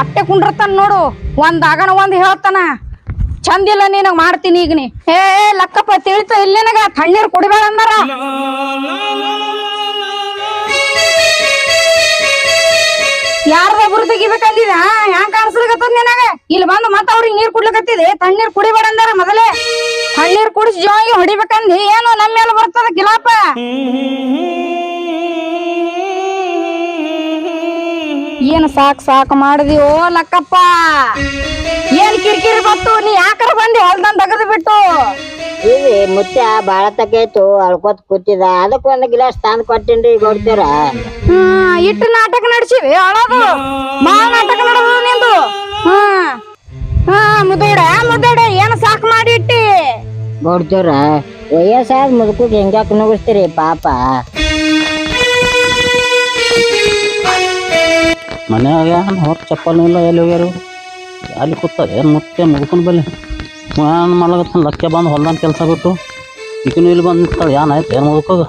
ಅಟ್ಟೆ ಕುಂಡ್ರತಾನ ನೋಡು. ಒಂದ್ ಆಗಣ, ಒಂದ್ ಹೇಳ್ತಾನ. ಚಂದಿಲ್ಲ ನಿನಗ್ ಮಾಡ್ತೀನಿ ಈಗ ನೀ. ಏ ಲಕ್ಕಪ್ಪ, ತಿಳಿತ ಇಲ್ಲ ನಿನಗ. ತಣ್ಣೀರ್ ಕುಡಿಬೇಡ ಅಂದಾರ. ಯಾರ್ದ ಒಬ್ರು ತೆಗಿಬೇಕಂದಿದ ಹ್ಯಾಂಗ ಕಾಣಿಸ್ಲಿಕತ್ತದ ನಿನಗ? ಇಲ್ಲಿ ಬಂದು ಮತ್ತ ಅವ್ರಿಗೆ ನೀರ್ ಕುಡ್ಲಿಕತ್ತಿದೆ? ತಣ್ಣೀರ್ ಕುಡಿಬೇಡ ಅಂದಾರ ಮೊದಲೇ. ತಣ್ಣೀರ್ ಕುಡಿಸಿ ಜೋಗಿ ಹೊಡಿಬೇಕಂದಿ. ಏನು ನಮ್ಮ ಮೇಲೆ ಬರ್ತದ ಕಿಲಾಪ. ಏನ್ ಸಾಕು ಸಾಕು ಮಾಡಿದಿ? ಓ ಲಕ್ಕಪ್ಪ! ಏನ್ ಕಿರಿಕಿರಿ ಬತ್ತು ನೀ ಯಾಕರ ಬಂದಿ? ಹೊಲ್ದನ್ ತೆಗೆದು ಬಿಟ್ಟು. ಏ ಮುತ್ಯ ಬಾಳ ತಕೈತು ಅಳ್ಕೊತ್ ಕೂತಿದ. ಅದಕ್ಕೆ ಒಂದ್ ಗಿಲಾಸ್ ತಂದ್ ಕೊಟ್ಟಿನ್ರಿ ಕೊಡ್ತೀರ ಹ್ಮ್ ಇಟ್ಟು ನಾಟಕ ನಡ್ಸಿವಿ ಅಳೋದು. ಬಾಳ ನಾಟಕ ನಡೆದು ನಿಂದು. ಹ್ಮ್ ಹಾ ಮುದೋಡ ಮುದೋಡ ಏನ್ ಸಾಕು ಮಾಡಿ ಇಟ್ಟಿ? ಕೊಡ್ತೀರ ವಯಸ್ಸಾದ ಮುದುಕಗ್ ಹೆಂಗ್ಯಾಕೆ ನುಗ್ಸ್ತೀರಿ ಪಾಪ? ಮನ್ಯಾಗ ಏನು ಹೊರ ಚಪ್ಪಲ್ ಇಲ್ಲ ಎಲ್ಲಿ ಹೋಗ್ಯಾರು ಅಲ್ಲಿ ಕೂತ ಏನು ಮುತ್ತೆ ಮುಗ್ಕೊಂಡು ಬಲ್ಲಿ. ಏನು ಮಾಡ್ಲಾಗತ್ತಾನ ಲಕ್ಕ ಬಂದು ಹೊಲ್ದಾನ ಕೆಲಸ ಬಿಟ್ಟು. ಈಗಿನೂ ಇಲ್ಲಿ ಬಂದು ನಿಂತಾಳೆ ಏನಾಯ್ತು ಏನು ಮುಗ್ಕೋದು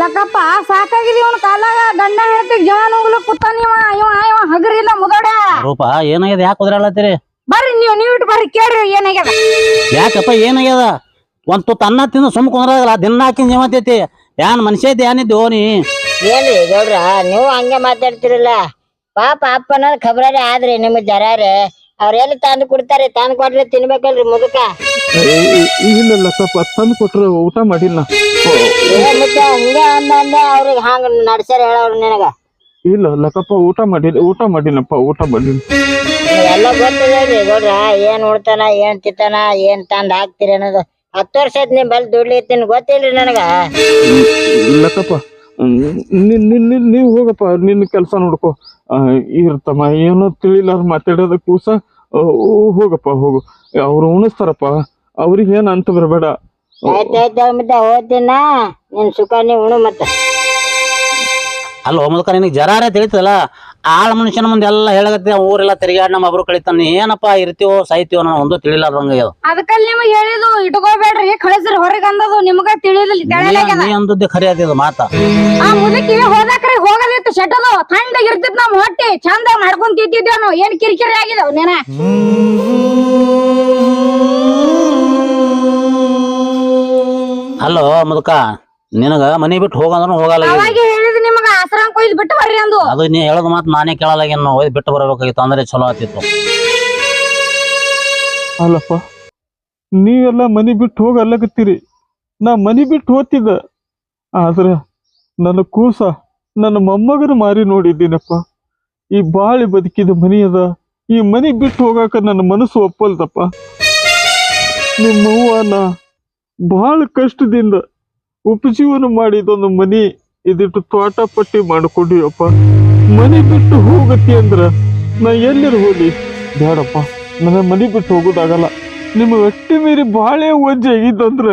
ಲಕ್ಕಪ್ಪ ಸಾಕಾಗಿದೆ ಇವನ್ ಕಾಲಾಗ ಗಂಡ ಹೇಳ್ತಿಗ್ ಜವಾನ್ ಹೋಗ್ಲು ಕೂತಾನ ಇವ ಇವ ಇವ ಹಗರಿಲ್ಲ ಮುದಡ. ರೂಪ ಏನಾಗ್ಯದ? ಯಾಕೆ ಕುದ್ರಾಳತ್ತೀರಿ ಬರ್ರಿ ನೀವು ನೀವು ಇಟ್ಟು ಬರ್ರಿ ಕೇಳ್ರಿ ಏನಾಗ್ಯದ. ಯಾಕಪ್ಪ ಏನಾಗ್ಯದ? ಒಂದು ತುತ್ತು ಅನ್ನ ತಿಂದು ಸುಮ್ಮ ಕುಂದ್ರಾಗಲ್ಲ ದಿನ ಹಾಕಿ ಅಂತೈತಿ ಏನ್ ಮನುಷ್ಯ ಐತಿ ಏನಿದ್ದು ನೀ? ಏನ್ರಿ ಗೌಡ್ರ ನೀವು ಹಂಗೆ ಮಾತಾಡ್ತಿರಲ್ಲ. ಪಾಪ ಅಪ್ಪನ ಖಬರಾರಿ ಆದ್ರಿ ನಿಮ್ ಜರಾರೆ. ಅವ್ರ ಎಲ್ಲಿ ತಂದು ಕೊಡ್ತಾರೆ ತಂದು ಕೊಟ್ರೆ ತಿನ್ಬೇಕಲ್ರಿ ಮುದುಕ? ಇಲ್ಲ ಸ್ವಲ್ಪ ತಂದು ಕೊಟ್ರೆ ಊಟ ಮಾಡಿಲ್ಲ. ಏ ಹಂಗೆ ಅಂದ ಅಂದೆ ಅವ್ರಿಗೆ ಹಂಗ ನಡ್ಸ್ಯಾರ ಹೇಳವ್ರು ನಿನಗ? ಇಲ್ಲ ಲಕ್ಕಪ್ಪ ಊಟ ಮಾಡಿಲ್ಲ ಊಟ ಮಾಡಿಲ್ಲಪ್ಪ ಊಟ ಮಾಡಿಲ್ಲ. ಎಲ್ಲ ಗೊತ್ತಿದೆ ಗೌಡ್ರ ಏನ್ ಉಡ್ತಾನ ಏನ್ ತಿತ್ತಾನ ಏನ್ ತಂದ್ ಹಾಕ್ತಿರಿ ಅನ್ನೋದು. ಹತ್ತು ವರ್ಷ ಆಯ್ತು ನಿಮ್ ಬಲ್ ದುಡ್ಲಿ ಗೊತ್ತಿಲ್ರಿ ನನಗ? ಲಕ್ಕಪ್ಪ ನೀವು ಹೋಗಪ್ಪ ನಿನ್ನ ಕೆಲಸ ನೋಡ್ಕೊ. ಇರ್ತಮ್ಮ, ಏನೋ ತಿಳಿಲಾರ ಮಾತಾಡೋದ ಕೂಸ ಹೋಗಪ್ಪ, ಹೋಗು. ಅವ್ರು ಉಣಿಸ್ತಾರಪ್ಪ. ಅವ್ರಿಗೆ ಏನ್ ಅಂತ ಬರಬೇಡ. ಹೋಗ್ತೀನ ನಿನ್ ಸುಖ, ನೀವು ಉಣು ಮತ್ತೆ. ಅಲ್ಲ ಮುದುಕ ನಿನಗೆ ಜರಾರ ತಿಳಿತದಲ್ಲ? ಆಳ ಮನುಷ್ಯನ ಮುಂದೆ ಎಲ್ಲ ಹೇಳಗತ್ತೆ ಊರೆಲ್ಲ ತಿರುಗಾಡಿ ನಮ್ಮ ಒಬ್ರು ಕಳಿತಾನೆ ಏನಪ್ಪ ಇರ್ತೀವೋ ಸಾಯ್ತೀವೋ ನಾನು ಒಂದು ತಿಳಿಲಾರ್ದಂಗ. ಅದಕ್ಕಲ್ಲಿ ನಿಮಗೆ ಹೇಳಿದು ಇಟ್ಕೋಬೇಡ್ರಿ ಕಳಿಸ್ರಿ ಹೊರಗೆ ಅಂದದು ನಿಮಗೆ ತಿಳಿದಿಲ್ಲ ನೀ- ಅಂದದ್ದೇ ಖರೆ ಮಾತ. ಆ ಮುದಕಿ ಹೋದಾಕ್ರಿ ಹೋಗದಿತ್ತು ಶೆಟ್ಟದು ಥಂಡಾಗಿ ಇರ್ತಿತ್ತು ನಮ್ ಹೊಟ್ಟಿ ಚಂದ ಮಾಡ್ಕೊಂಡ್ ಏನ್ ಕಿರಿಕಿರಿ ಆಗಿದವು ನೇನ? ಅಲ್ಲೋ ಮುದುಕ ನಿನಗ ಮನಿ ಬಿಟ್ಟು ಹೋಗಂದ್ರೂ ಹೋಗಲ್ಲ ಅವಾಗ ಹೇಳಿದ್ ನಿಮಗ ಕೊಯ್ದು ಬಿಟ್ಟು ಬರ್ರಿ ಅಂದು. ಅದು ನೀ ಹೇಳದ ಮಾತು ನಾನೇ ಕೇಳಲಾಗೇನು ಒಯ್ದು ಬಿಟ್ಟು ಬರಬೇಕಾಗಿತ್ತು ಅಂದ್ರೆ ಚಲೋ ಆತಿತ್ತು. ಅಲ್ಲಪ್ಪ ನೀವೆಲ್ಲ ಮನಿ ಬಿಟ್ಟು ಹೋಗಿ ಅಲ್ಲಕತ್ತೀರಿ. ನಾ ಮನಿ ಬಿಟ್ಟು ಹೋಗ್ತಿದ್ದ ಆದ್ರೆ ನನ್ನ ಕೂಸ ನನ್ನ ಮೊಮ್ಮಗನ ಮಾರಿ ನೋಡಿದ್ದೀನಪ್ಪ. ಈ ಬಾಳಿ ಬದುಕಿದ ಮನಿ ಅದ ಈ ಮನಿ ಬಿಟ್ಟು ಹೋಗಾಕ ನನ್ನ ಮನಸ್ಸು ಒಪ್ಪಲ್ದಪ್ಪ. ನಿಮ್ಮವ್ವನ ಬಹಳ ಕಷ್ಟದಿಂದ ಉಪಜೀವನ ಮಾಡಿದೊಂದು ಮನಿ ಇದಿಟ್ಟು ತೋಟ ಪಟ್ಟಿ ಮಾಡ್ಕೊಂಡಿವಪ್ಪ ಮನಿ ಬಿಟ್ಟು ಹೋಗತಿ ಅಂದ್ರ ನಾ ಎಲ್ಲಿರ್ ಹೋಗಿ ಬೇಡಪ್ಪ, ನನ್ನ ಮನೆ ಬಿಟ್ಟು ಹೋಗೋದಾಗಲ್ಲ. ನಿಮ್ಮ ಅಟ್ಟಿ ಮೀರಿ ಬಾಳೆ ಒಜ್ಜೆ ಇದಂದ್ರ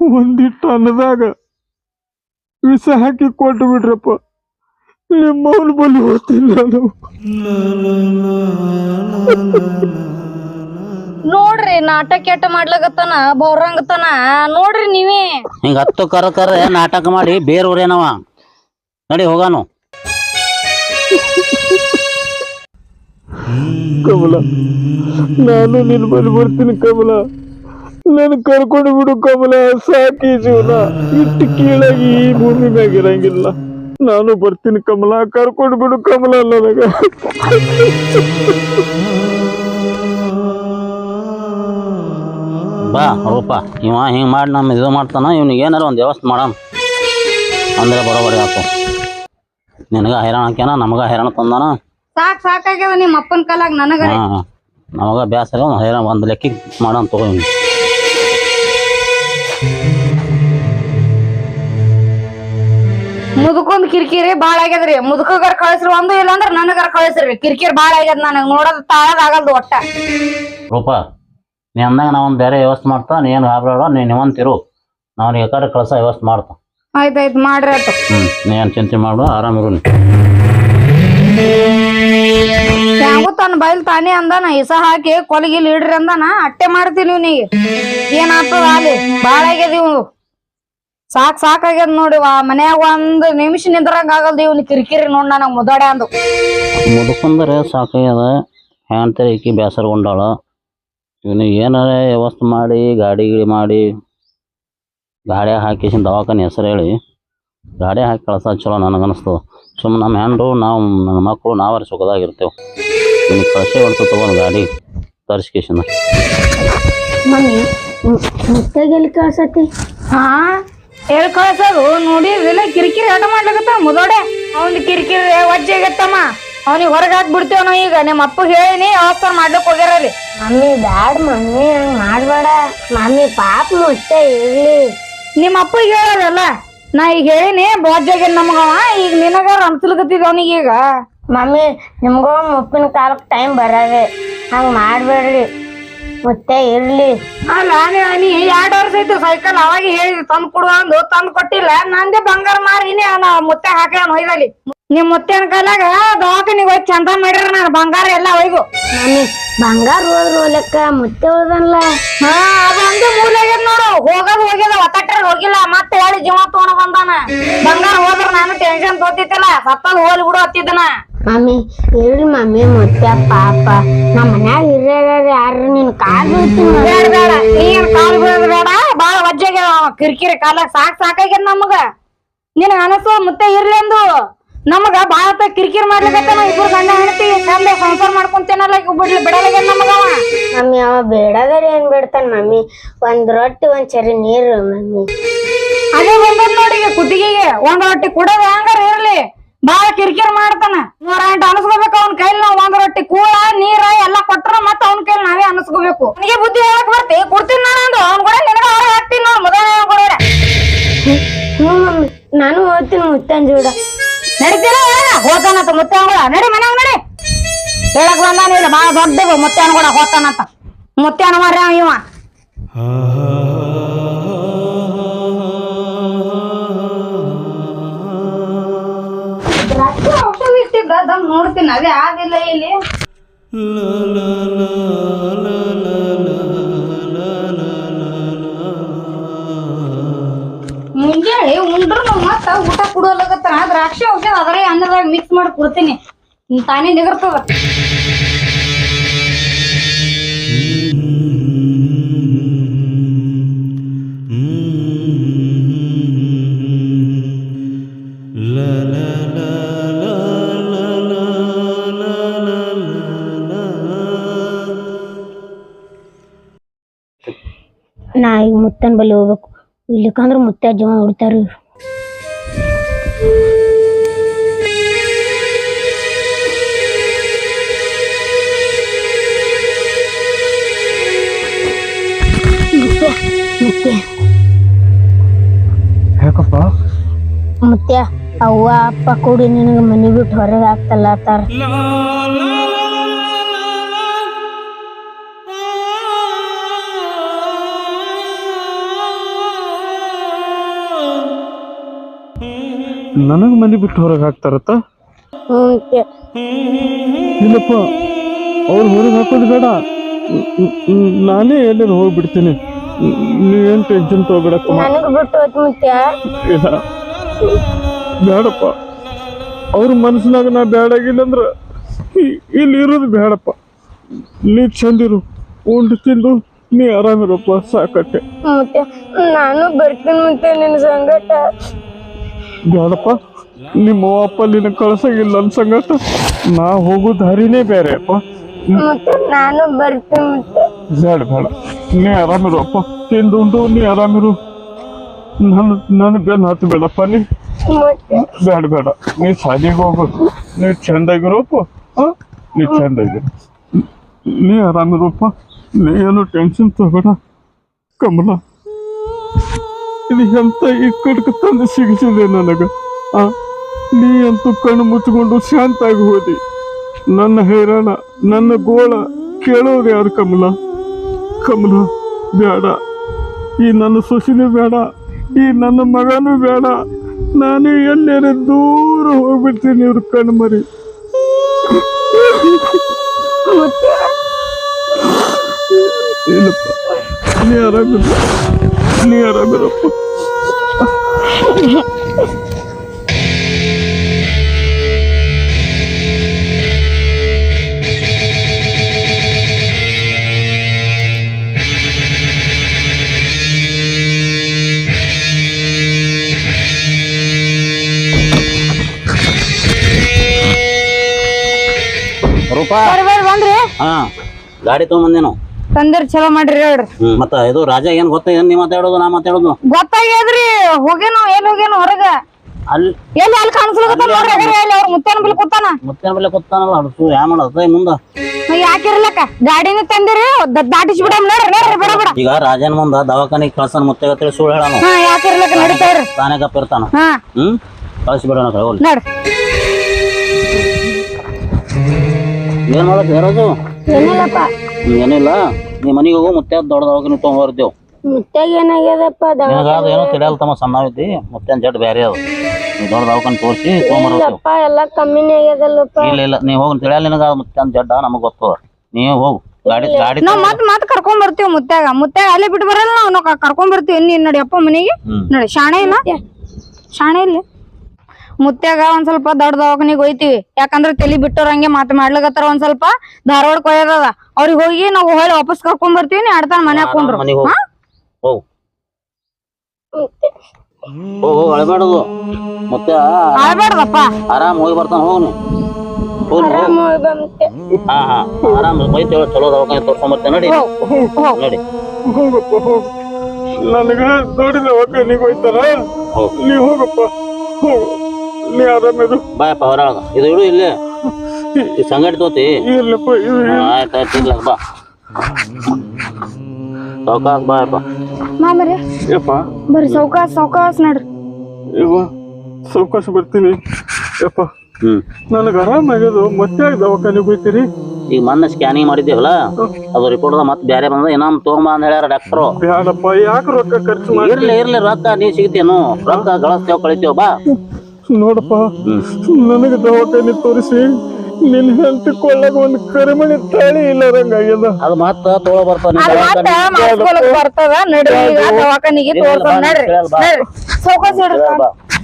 ಒಂದಿಟ್ಟು ಅನ್ನದಾಗ ವಿಷ ಹಾಕಿ ಕೊಟ್ಟು ಬಿಡ್ರಪ್ಪ. ನಿಮ್ಮವನ ಬಲಿ ಹೋಗ್ತೀನಿ ನಾನು. ನೋಡ್ರಿ ನಾಟಕ ಕೆಟ್ಟ ಮಾಡ್ಲಾಗತ್ತಾನ ಬೌರಂಗತನ. ನೋಡ್ರಿ ನೀವೇ. ಹಿಂಗ ಹತ್ತು ಕರ ಕರ ನಾಟಕ ಮಾಡಿ ಬೇರೂರೇನವ ನಡಿ ಹೋಗಾನು. ಕಮಲ ನಾನು ನಿನ್ ಬಂದು ಬರ್ತೀನಿ ಕಮಲ. ನನ್ ಕರ್ಕೊಂಡು ಬಿಡು ಕಮಲ ಸಾಕಿ ಜೀವನ. ಇಟ್ಟು ಕೀಳಾಗಿ ಈ ಭೂಮಿ ಮ್ಯಾಗ ಇರಂಗಿಲ್ಲ. ನಾನು ಬರ್ತೀನಿ ಕಮಲ ಕರ್ಕೊಂಡು ಬಿಡು ಕಮಲ ನನಗ. ಬಾ ರೂಪ ಇವ ಹಿಂಗೆ ಮಾಡಿ ನಮ್ಮ ಇದು ಮಾಡ್ತಾನ ಇವ್ನಿಗೆ ಏನಾರ ಒಂದು ವ್ಯವಸ್ಥೆ ಮಾಡೋಣ ಅಂದ್ರೆ ಬರೋಬರಿ ಆತು. ನಿನಗ ಹೈರಾಣ ಹಾಕ್ಯಾನ ನಮಗ ಹೈರಾಣ ತಂದಾನ? ಸಾಕ್ ಸಾಕಾಗ್ಯದ ನಿಮ್ಮ ಅಪ್ಪನ ಕಾಲಾಗ ನನಗ. ಹಾ ನಮಗ ಬ್ಯಾಸ ಒಂದು ಹೈರಾಣ ಒಂದು ಲೆಕ್ಕಿ ಮಾಡೋಣ ತಗೋ ಇವ್ನಿಗೆ. ಮುದುಕೊಂದ್ ಕಿರಿಕಿರಿ ಬಾಳ ಆಗ್ಯದ್ರಿ. ಮುದುಕಗಾರ ಕಳಿಸ್ರಿ ಒಂದು ಇಲ್ಲ ಅಂದ್ರೆ ನನಗಾರ ಕಳಿಸ್ರಿ. ಕಿರಿಕಿರಿ ಬಾಳ ಆಗ್ಯದ ನನಗ್ ನೋಡೋದ್ ತಾಳದಾಗಲ್ದು ಒಟ್ಟ. ರೂಪ ನೀ ಅಂದಾಗ ನಾವೊಂದು ಬೇರೆ ವ್ಯವಸ್ಥೆ ಮಾಡ್ತಾ ನೀನು ಹಾಬ್ರಾಡ ನೀನು ನಿವಂತಿರು ನಾವು ನೀ ಯಾಕಡೆ ಕಳ್ಸ ವ್ಯವಸ್ಥೆ ಮಾಡ್ತಾ. ಆಯ್ತಾಯ್ತು ಮಾಡ್ರಿ ಆಯ್ತು. ಹ್ಞೂ ನೀನು ಚಿಂತೆ ಮಾಡು ಆರಾಮಿರು ನೀ. ಹೆಂಗು ತನ್ನ ಬೈಲ್ ತಾನೇ ಅಂದಾನ ಇಸ ಹಾಕಿ ಕೊಲಗಿಲ್ ಇಡ್ರಿ ಅಂದಾನ ಅಟ್ಟೆ ಮಾಡ್ತೀನಿ ಇವ್ನಿಗೆ ಏನಾಗ್ತದ ಅಲ್ಲಿ? ಬಾಳ ಆಗ್ಯದ ಇವ್ನು ಸಾಕ್ ಸಾಕಾಗ್ಯದ ನೋಡಿ ವಾ ಮನ್ಯಾಗ ಒಂದ್ ನಿಮಿಷ ನಿಂದ್ರಂಗ ಆಗಲ್ದು ಇವ್ನ ಕಿರಿಕಿರಿ ನೋಡ್ ನನಗ್ ಮುದಾಡ ಅಂದು. ಮುದುಕಂದ್ರೆ ಸಾಕಾಗ್ಯದ ಹೆಣ್ತಾರೆ ಈಕಿ ಬೇಸರಗೊಂಡಾಳ ಇವನಿಗೆ ಏನಾರ ವ್ಯವಸ್ಥೆ ಮಾಡಿ ಗಾಡಿ ಗಿಡಿ ಮಾಡಿ ಗಾಡಿ ಹಾಕಿಸಿನ ದವಾಖಾನೆ ಹೆಸರು ಹೇಳಿ. ಗಾಡಿ ಹಾಕಿ ಕಳ್ಸ ಚಲೋ ನನಗನ್ನಿಸ್ತು ಸುಮ್ಮನೆ ನಮ್ಮ ಹೆಂಡ್ರು ನಾವು ನನ್ನ ಮಕ್ಕಳು ನಾವರ ಸುಖದಾಗಿರ್ತೇವೆ ನಿನಗೆ ಕಳ್ಸಿ ಹೊಡ್ತು ತಗೊಂಡು ಗಾಡಿ ತರಿಸ್ಕೇಶನ ಮಮ್ಮಿ ಮುತ್ತಾಗೆಲ್ಲಿ ಕಳ್ಸತಿ? ಹಾ ಎಲ್ಲಿ ಕಳ್ಸೋದು? ನೋಡಿದ್ರಿಲ್ಲ ಕಿರಿಕಿರಿ ಆಟ ಮಾಡ್ಲಿಕತ್ತ ಮುದೋಡೆ. ಅವ್ನು ಕಿರಿಕಿರಿ ವಜ್ಜಾಗತ್ತಮ್ಮ ಅವ್ನಿಗೆ ಹೊರಗೆ ಹಾಕ್ಬಿಡ್ತೇವ ನಾವು ಈಗ ನಿಮ್ಮ ಅಪ್ಪ ಹೇಳಿನಿ ಅವಸ್ಥಾನ ಮಾಡ್ಲಿಕ್ಕೆ ಹೋಗ್ಯಾರ ಮಮ್ಮಿ ಬ್ಯಾಡ್ ಮಮ್ಮಿ ಹಂಗ್ ಮಾಡ್ಬೇಡ. ಮಮ್ಮಿ ಪಾಪ ಮುಷ್ಟೆ ಇರ್ಲಿ. ನಿಮ್ಮ ಅಪ್ಪಗೆ ಹೇಳಲ್ಲ ನಾ ಈಗ ಹೇಳಿನಿ ಬೊಜ್ಜಾಗ್ಯಾನ ನಮಗವ ಈಗ ನಿನಗ ಅನ್ಸಲ್ಕತ್ತಿದ್ ಅವನಿಗೆ ಈಗ. ಮಮ್ಮಿ ನಿಮ್ಗೂ ಮುಪ್ಪಿನ ಕಾಲಕ್ಕೆ ಟೈಮ್ ಬರದೆ. ಹಂಗ್ ಮಾಡ್ಬೇಡ್ರಿ. ಮುತ್ತೆ ಇರ್ಲಿ. ಅಲ್ಲ ನೀ ನೀ ಎರಡ್ ವರ್ಷ ಐತಿ ಸೈಕಲ್ ಅವಾಗ ಹೇಳಿ ತಂದು ಕೊಡು ಅಂದು ತಂದು ಕೊಟ್ಟಿಲ್ಲ ನಂದೇ ಬಂಗಾರ ಮಾರಿನಿ ನಾ ಮುತ್ತೆ ಹಾಕಿ ಹೊಯ್ದಲ್ಲಿ. ನಿಮ್ ಮುತ್ತೇನ ಕಾಲಾಗ ದವಾಖಾನಿಗೆ ಹೋಗಿ ಚಂದ ಮಾಡಿರ ನಾನು ಬಂಗಾರ ಎಲ್ಲ ಒಯ್ದು ಮಮ್ಮಿ ಬಂಗಾರ ಹೋದ್ರು ಹೋಲಕ್ಕ ಮುತ್ತೆ ಹೋದಲ್ಲ ಹಾ ಅದೊಂದು ಮೂಲೆ ಆಗ್ಯದ ನೋಡು. ಹೋಗೋದು ಹೋಗ್ಯದ ಒತ್ತಟ್ರ ಹೋಗಿಲ್ಲ. ಮತ್ತೆ ಹೇಳಿ ಜೀವ ತಗೊಂಡ್ ಬಂದಾನ. ಬಂಗಾರ ಹೋದ್ರ ನಾನು ಟೆನ್ಷನ್ ತೋತಿತ್ತಲ್ಲ ಸತ್ತಲ್ ಹೋಲಿ ಬಿಡು ಹತ್ತಿದ್ದನ. ಮಮ್ಮಿ ಇರ್ಲಿ ಮಮ್ಮಿ ಮುತ್ತೆ ಪಾಪ. ನಮ್ಮ ಮನ್ಯಾಗ ಹಿರಿಯರು ಯಾರು ನಿನ್ ಕಾಲ್ ಬೇಡ ಬೇಡ. ನೀನ್ ಕಾಲ್ ಬೀಳೋದ್ ಬೇಡ. ಬಾಳ ವಜ್ಜಾಗ್ಯದ ಕಿರಿಕಿರಿ ಕಾಲಾಗ ಸಾಕ್ ಸಾಕಾಗ್ಯದ ನಮಗ. ನಿನ್ ಅನಸು ಮುತ್ತೆ ಇರ್ಲಿ ಅಂದು. ನಮಗ ಬಾಳ ತ ಕಿರಿಕಿರಿ ಮಾಡ್ಲಿಕತ್ತ ನಾವ್ ಇಬ್ರು ಗಂಡ ಹೆಂಡತಿ ಚಂದ ಸಂಸಾರ ಮಾಡ್ಕೊಂತೇನಲ್ಲ ಈಗ ಬಿಡ್ಲಿ ಬಿಡಲಾಗ್ಯದ ನಮಗ ಅವ. ಮಮ್ಮಿ ಅವ ಏನ್ ಬಿಡ್ತಾನ ಮಮ್ಮಿ? ಒಂದ್ ರೊಟ್ಟಿ ಒಂದ್ ಚರಿ ನೀರು ಮಮ್ಮಿ. ಅದೇ ಬಂದದ್ ನೋಡಿ ಈಗ ಕುತ್ತಿಗೆಗೆ ಒಂದ್ ರೊಟ್ಟಿ ಕುಡೋದು ಹಂಗಾರ ಇರ್ಲಿ. ಬಾಳ ಕಿರಿಕಿರಿ ಮಾಡ್ತಾನ. ನೂರ ಎಂಟು ಅನಸ್ಕೋಬೇಕು ಅವ್ನ ಕೈಲಿ ನಾವು ಒಂದ್ ರೊಟ್ಟಿ ಕೂಳ ನೀರ ಎಲ್ಲ ಕೊಟ್ರ ಮತ್ತ ಅವ್ನ ಕೈಲಿ ನಾವೇ ಅನಸ್ಕೋಬೇಕು. ನನಗೆ ಬುದ್ಧಿ ಹೇಳಕ್ ಬರ್ತಿ? ಕೊಡ್ತೀನಿ ನಾನು ಅಂದ್ರೆ. ಅವ್ನ ಕೂಡ ನಿನಗ ಅವ್ರ ಹಾಕ್ತೀನಿ ನೋಡ್ ಮೊದಲ ನಾನು ಓದ್ತೀನಿ ಮುತ್ತಂಜೂಡ ಹೋತಾನಂತ ಮುತ್ತೆ ಕೂಡ ನಡಿ ಮನ್ಯಾಗ ನಡಿ. ಹೇಳಕ್ ಬಂದಾನ ಇಲ್ಲ ಬಾಳ ದೊಡ್ಡದು ಮುತ್ತೆ ಕೂಡ ಹೋತಾನಂತ ಮುತ್ಯಾನ ಮಾರ್ಯ ಇವ. ನೋಡ್ತೀನಿ ಅದೇ ಆಗಿಲ್ಲ ಇಲ್ಲಿ. ಊಟ ಕುಡೋಲಾಗತ್ತಾನ ದ್ರಾಕ್ಷಿ ಔಷಧ ಅದ್ರಾಗ ಅನ್ನದಾಗ ಮಿಕ್ಸ್ ಮಾಡಿ ಕೊಡ್ತೀನಿ. ತಾನೇ ನಿಗರ್ತದ. ನಾ ಈಗ ಮುತ್ತನ್ ಬಳಿ ಹೋಗ್ಬೇಕು. ಇಲ್ಲಿಕಂದ್ರ ಮುತ್ತ ಜೀವ ಹೊಡ್ತಾರ ಮುತ್ಯ. ಯಾಕಪ್ಪ ಮತ್ತೆ ಅವ್ವ ಅಪ್ಪ ಕೂಡಿ ನಿನಗೆ ಮನೆ ಬಿಟ್ಟು ಹೊರಗೆ ಹಾಕ್ತಲ್ಲ ಆತಾರ ನನಗೆ ಮನೆ ಬಿಟ್ಟು ಹೊರಗೆ ಹಾಕ್ತಾರತ್ತ ಇಲ್ಲಪ್ಪ ಅವ್ರು ಹೊರಗೆ ಹಾಕೋದು ಬೇಡ. ನಾನೇ ಎಲ್ಲರೂ ಹೋಗ್ಬಿಡ್ತೀನಿ? ನೀವೇನ್ ಟೆನ್ಷನ್ ತಗೋಬೇಡಪ್ಪ. ನನಗೆ ಬಿಟ್ಟು ಮುತ್ಯ. ಬೇಡಪ್ಪ. ಅವ್ರ ಮನಸ್ಸಿನಾಗ ನಾ ಬೇಡಾಗಿಲ್ಲ ಅಂದ್ರ ಇಲ್ಲಿ ಇರೋದು ಬೇಡಪ್ಪ ನೀ ಚಂದಿರು ಉಂಡು ತಿಂದು ನೀ ಆರಾಮಿರಪ್ಪ ಸಾಕಟ್ಟೆ ಮುತ್ಯ ನಾನು ಬರ್ತೀನಿ ಮುತ್ಯ ನಿನ್ನ ಸಂಗಟ. ಬೇಡಪ್ಪ. ನಿಮ್ಮ ಅಪ್ಪ ನಿನ್ನ ಕಳ್ಸಂಗಿಲ್ಲ ನನ್ನ ಸಂಗಟ. ನಾ ಹೋಗೋ ದಾರಿನೇ ಬೇರೆ ಅಪ್ಪ. ನಾನು ಬರ್ತೀನಿ ಮುತ್ಯ. ಬೇಡ ಬೇಡ ನೀ ಆರಾಮಿರು ಅಪ್ಪ ತಿಂದು ಉಂಡು ನೀ ಆರಾಮಿರು ನನ್ನ ನನ್ನ ಬೆನ್ನು ಹತ್ತು ಬೇಡಪ್ಪ ನೀ ಮುತ್ಯ ಬೇಡ ಬೇಡ ನೀ ಶಾಲೆಗೆ ಹೋಗು ನೀ ಚಂದಾಗಿರೋಪ್ಪ ಹಾ ನೀ ಚಂದಾಗಿರು ನೀ ಆರಾಮಿರೋಪ್ಪ ನೀ ಏನು ಟೆನ್ಷನ್ ತಗೋಣ ಕಮಲ ಇದು ಎಂತ ಇಕ್ಕಡ್ಕ ತಂದು ಸಿಗಿಸಿದೆ ನನಗ ಆ ನೀ ಅಂತೂ ಕಣ್ಣು ಮುಚ್ಚಿಕೊಂಡು ಶಾಂತಾಗಿ ಹೋದಿ ನನ್ನ ಹೈರಾಣ ನನ್ನ ಗೋಳ ಕೇಳೋದು ಯಾರು ಕಮಲ ಕಮಲ ಬೇಡ ಈ ನನ್ನ ಸೊಸಿನೂ ಬೇಡ ಈ ನನ್ನ ಮಗನೂ ಬೇಡ ನಾನು ಎಲ್ಲೇನ ದೂರ ಹೋಗ್ಬಿಡ್ತೀನಿ ಇವ್ರ ಕಣ್ಣು ಮರಿ ಇಲ್ಲಪ್ಪ ನೀ ಆರಾಮಿರು ನೀ ಆರಾಮಿರಪ್ಪ ರೂಪಾ. ಬರ್ರಿ ಬರ್ರಿ ಬಂದ್ರಿ. ಹಾ. ಗಾಡಿ ತಗೊಂಬಂದೇನು? ತಂದಿರ್ ಚಲೋ ಮಾಡ್ರಿ ಹೇಳ್ರಿ. ಹ್ಮ್ ಮತ್ತ ಇದು ರಾಜ ಏನ್ ಗೊತ್ತ ಏನ್ ನೀ ಮಾತಾಡೋದು ನಾ ಮಾತಾಡೋದು ಗೊತ್ತಾಗ್ಯದ್ರಿ ಹೋಗೇನು ಎಲ್ಲಿ ಹೋಗೇನು ಹೊರಗ. ಅಲ್ಲಿ ಎಲ್ಲಿ ಅಲ್ಲಿ ಕಾಣಿಸ್ಲಕತ್ತಾನ ನೋಡ್ರಿ ಅಗರಿ ಅಲ್ಲಿ ಅವ್ರ ಮುತ್ತೇನ ಬಿಲ್ ಕೂತಾನ. ಮುತ್ತಿನ ಬೆಲೆ ಕೂತಾನಲ್ಲ ಹಡ್ಸು ಯಾ ಮಾಡೋದು ಮುಂದ? ಯಾಕಿರ್ಲಕ್ಕ? ಗಾಡಿನ ತಂದಿರಿ ದ- ದಾಟಿಸಿ ಬಿಡಮ್ ನೋಡ್ರಿ ನೋಡ್ರಿ ಬಿಡ ಬಿಡ. ಈಗ ರಾಜನ್ ಮುಂದ ದವಾಖಾನಿಗೆ ಕಳ್ಸನ್ ಮುತ್ತೆಗ ತಿಳಿ ಸುಳ್ಳು ಹೇಳಾನು. ಹಾ ಯಾಕಿರ್ಲಕ್ಕ ನಡೀತಾವ್ರಿ ತಾನೇ ಕಪ್ಪಿರ್ತಾನ ಹಾ. ಹ್ಮ್? ಕಳಿಸ್ಬಿಡೋಣ ಹೋಗ್ಲಿ. ನೋಡ್ರಿ. ಏನ್ ಮಾಡಕ್ ಯಾರದು ಏನಿಲ್ಲಪ್ಪ. ಏನಿಲ್ಲ? ನೀ ಮನಿಗೆ ಹೋಗು ಮುತ್ತೆ ದೊಡ್ಡ ನೀವು ತಗೊಂಡ್ಬರ್ತೇವ್ ಮುತ್ತಾಗ ಏನಾಗ್ಯದಪ್ಪ? ನಿನಗ ಏನೋ ತಿಳಿಯಲ್ಲ ತಮ್ಮ ಸಣ್ಣವಿದ್ದಿ ಮುತ್ತೇನ್ ಜಡ್ ಬೇರೆ ಅದು. ನೀ ದೊಡ್ಡ ದವಾಖಾನೆ ತೋರಿಸಿ ತೊಗೊಂಬರ್ತೇವ್ ದಪ್ಪ ಎಲ್ಲ ಕಮ್ಮಿನೇ ಆಗ್ಯದಲ್ಲಪ್ಪ. ಇಲ್ಲ ಇಲ್ಲ ನೀ ಹೋಗಿ ತಿಳಿಯಲ್ಲ ನಿನಗ ಅದು ಜಡ್ಡ ನಮಗ್ ಗೊತ್ತದ ನೀ ಹೋಗು. ಗಾಡಿ ಗಾಡಿ ನಾವ್ ಮತ್ ಮತ್ ಕರ್ಕೊಂಡ್ ಬರ್ತೀವಿ ಮುತ್ಯಾಗ ಮುತ್ಯಾಗ ಅಲ್ಲೇ ಬಿಟ್ಟು ಬರಲ್ಲ ನಾವು. ನಾವು ಕರ್ಕೊಂಡ್ ಬರ್ತೀವಿ. ನೀನ್ ನೋಡಿ ಅಪ್ಪ ಮನೆಗೆ. ನೋಡಿ ಶಾಣೆ ಇಲ್ಲ? ಶಾಣೆ ಇಲ್ಲ? ಮುತ್ಯಾಗ ಒಂದ್ ಸ್ವಲ್ಪ ದೊಡ್ಡ ದವಾಖಾನಿಗೆ ಹೋಯ್ತಿವಿ. ಯಾಕಂದ್ರ ತಲಿ ಬಿಟ್ಟೋರ್ ಹಂಗೆ ಮಾತು ಮಾಡ್ಲಿಕತ್ತಾರ ಒಂದ್ ಸ್ವಲ್ಪ. ಧಾರವಾಡ ಕೊಯ್ಯದ ಅವ್ರಿಗೆ ಹೋಗಿ ನಾವು ಹೊಳ್ಳಿ ವಾಪಸ್ ಕರ್ಕೊಂಡ್ ಬರ್ತೀವಿ ನೀ ಆಡ್ತಾನ ಮನ್ಯಾಗ ಕೊಂಡ್ರು ಮನಿಗೆ ಹೋಗು. ಹೋಗು. ಹೋಗು ಅಳಬೇಡದು. ಮತ್ತೆ ಆಳ್ಬೇಡ್ದಪ್ಪ ಆರಾಮ್ ಹೋಗಿ ಬರ್ತಾನ ಹೋಗು ನೀ. ಹೋಗು ಹೋಗು. ಹಾ ಹಾ. ಆರಾಮ್ ಬೈತಿ ಚಲೋ ದವಾಖಾನೆ ತೋರ್ಸ್ಕೊಂಬರ್ತೇನೆ ನಡಿ. ನೋಡಿ. ನಡಿ ನನಗ ನೋಡಿದ ದವಾಖಾನಿಗೆ ಹೋಯ್ತಾರ. ಹೋಗು. ನೀ ಹೋಗಪ್ಪ ಹೋಗು. ನೀ ಆರಾಮಿರು ಬಾಯಪ್ಪ ಹೊರಗ ಇದು ಇಡು ಇಲ್ಲೇ. ಈ ಸಂಗಡಿ ತೋತಿ. ಇಲ್ಲಪ್ಪ ಇದು ಆಯ್ತು ಬಾ. ಸಾವ್ಕಾಸ್ ಬಾಯಪ್ಪ. ಮಾಮರಿ ಯಪ್ಪ. ಬರ್ರಿ ಸೌಕಾಸ್ ಸೌಕಾಸ್ ನಡ್ರಿ. ಇವ ಸಾವಕಾಶ ಬರ್ತೀನಿ. ಯಪ್ಪ. ಹ್ಮ್. ನನಗೆ ಆರಾಮಾಗ್ಯದು ಮತ್ತೆ ಯಾಕೆ ದವಾಖಾನೆಗೆ ಹೋಯ್ತೀರಿ ಈಗ ಮೊನ್ನೆ ಸ್ಕ್ಯಾನಿಂಗ್ ಮಾಡಿದ್ದೇವಲ್ಲ? ಅದು ರಿಪೋರ್ಟ್ ಮತ್ತೆ ಬೇರೆ ಬಂದ ಇನ್ನೊಂದು ತೊಗೊಂಬ ಅಂತ ಹೇಳ್ಯಾರ ಡಾಕ್ಟ್ರು ಬ್ಯಾಡಪ್ಪ ಯಾಕೆ ರೊಕ್ಕ ಖರ್ಚು ಮಾಡಿ ಇರ್ಲಿ ಇರ್ಲಿ ರೊಕ್ಕ ನೀ ಸಿಗ್ತೇನು. ರೊಕ್ಕ ಗಳಿಸ್ತೇವ್ ಕಳಿತೇವ್ ಬಾ. ನೋಡಪ್ಪ ನನಗೆ ದವಾಖಾನೆ ತೋರಿಸಿ ನಿನ್ ಹೆಂಡತಿ ಕೊಳ್ಳಾಗ ಒಂದ್ ಕರಿಮಣಿ ತಾಳಿ ಇಲ್ಲ ಇಲ್ಲರಂಗಾಗ್ಯದ ಅದು ಮತ್ತ ತೋಳ ಬರ್ತಾವ ಅದ್ ಮತ್ತ ಮಾಡ್ಸ್ಕೊಳಕ್ ಬರ್ತದ ನಡ್ರಿ ಈಗ ದವಾಖಾನಿಗೆ ತೋರ್ಸೋಣ ನಡ್ರಿ ನಡ್ರಿ. ಸೌಕಾಸ್ ಇಡ್ರಿ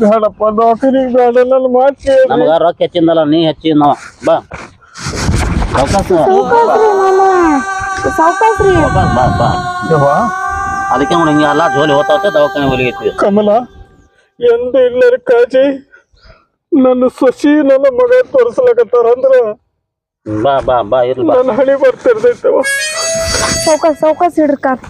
ಬೇಡಪ್ಪ ದವಾಖಾನಿಗೆ ಬೇಡ ನನ್ನ ಮಾತು ಕೇಳಿ. ನಮಗ ರೊಕ್ಕ ಹೆಚ್ಚಿಂದಲ್ಲ ನೀ ಹೆಚ್ಚಿನ ಬಾ. ಸಾವ್ಕಾಸ್ ಸೌಕಾಸ್ರಿ ಬಾ ಬಾ ಬಾ. ಯವ್ವ, ಅದಕ್ಕೆ ಅವ್ನು ಹಿಂಗೆ ಅಲ್ಲ ಜೋಲಿ ಹೋಗ್ತಾವ ದವಾಖಾನೆ ಹೊಲಿಗೈತಿ ಕಮಲ ಎಂದು ಇಲ್ಲರ ಕಾಜಿ. ನನ್ನ ಸೊಸಿ ನನ್ನ ಮಗ ತೋರಿಸ್ಲಕತ್ತಾರ ಅಂದ್ರ ಬಾ ಬಾ ಬಾ ಇರ್ಲಿ ಬಾ. ನನ್ನ ಹಳಿ ಬರ್ತಿರ್ತೈತವ ಸೌಕಾಸ್ ಸೌಕಾಸ್ ಹಿಡ್ರಿ ಕಾರ್.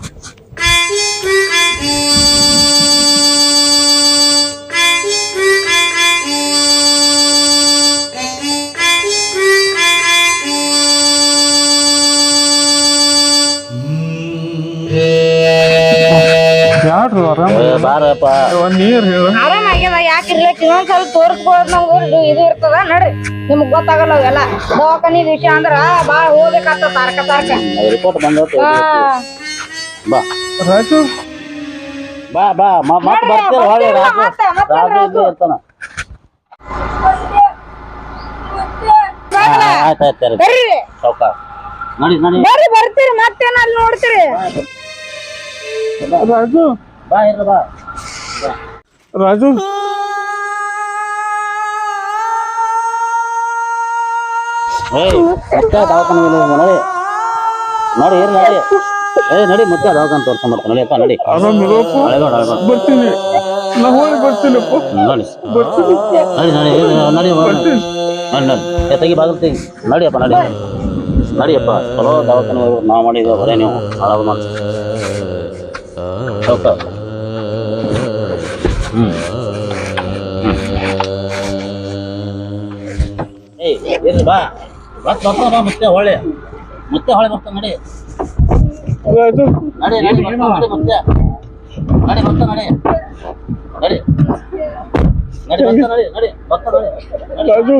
ಆರಾಮ ಏ, ಬಾರಪ್ಪ. ನೀರ್ ಹೇಳ. ಆರಾಮ ಆಗ್ಯದ ಯಾಕೆ ಇನ್ನೊಂದ್ ಸ್ವಲ್ಪ ನಮ್ಗೆ ಇದು ಇರ್ತದ ನಡ್ರಿ ನಿಮ್ಗ್ ಗೊತ್ತಾಗಲ್ಲ ಅವೆಲ್ಲ. ದವಾಖಾನಿ ವಿಷಯ ಅಂದ್ರ ಬಾಳ ಹೋಗ್ಬೇಕಾಗ್ತದ ತಾರಕ ತಾರಕ. ರಿಪೋರ್ಟ್ ಬಂದೈತಿ ಬಾ. ರಾಜು? ಬಾ ಬರ್ತೀರ ರಾಜು. ಇಲ್ಲೇ ಇರ್ತಾನ. ಸರಿ ನೋಡಿ ನೋಡಿ ನಡಿ. ಬರ್ರಿ ಬರ್ತೀರಿ ಮತ್ತೇನ ಅಲ್ಲಿ ನೋಡ್ತೀರಿ. ರಾಜು? ಬಾ ಇರ್ಲಿ ಬಾ. ರಾಜು? ಮತ್ತೆ ದವಾಖಾನೆ ನಡಿ. ನೋಡಿ ಇರ್ಲಿ ನಡಿ. ಏ ನಡಿ ಮತ್ತೆ ದವಾಖಾನೆ ತೋರ್ಸ್ಕೊಂಬರ್ತಾನೆ ನಡಿ ಅಪ್ಪ ನಡಿ. ಬರ್ತೀನಿ. ನಾ ಹೋಗಿ ಬರ್ತೀನಪ್ಪ ನಡಿ. ನಡಿ ನಡಿ ನಡಿ. ನಡಿ ನಡಿ. ಏ ತೆಗಿ ಬಾಗಿಲು ತೆಗಿ. ನಡಿಯಪ್ಪ ನಡಿ ನಡಿಯಪ್ಪ ಚಲೋ ದವಾಖಾನೆ ನಾವು ಮಾಡಿದ ಬರೇ ನೀವು. ಹಾಳಾಗ ಮಾಡಿ ಸಾವ್ಕಾಸ್. ಹ್ಮ್ ಏಯ್ ಬಾ? ಬಸ್ ಬರ್ತಾವ ಬಾ ಮತ್ತೆ ಹೊಳೆ. ಮತ್ತೆ ಹೊಳೆ ಬರ್ತಾವ ನಡಿ. ನಡಿ ನಡಿ, ಮತ್ತೆ ನಡಿ ಬರ್ತಾ. ನಡಿ ನಡಿ. ನಡಿ ಬರ್ತಾ ನಡಿ ನಡಿ ಬರ್ತಾವ ನಡಿ.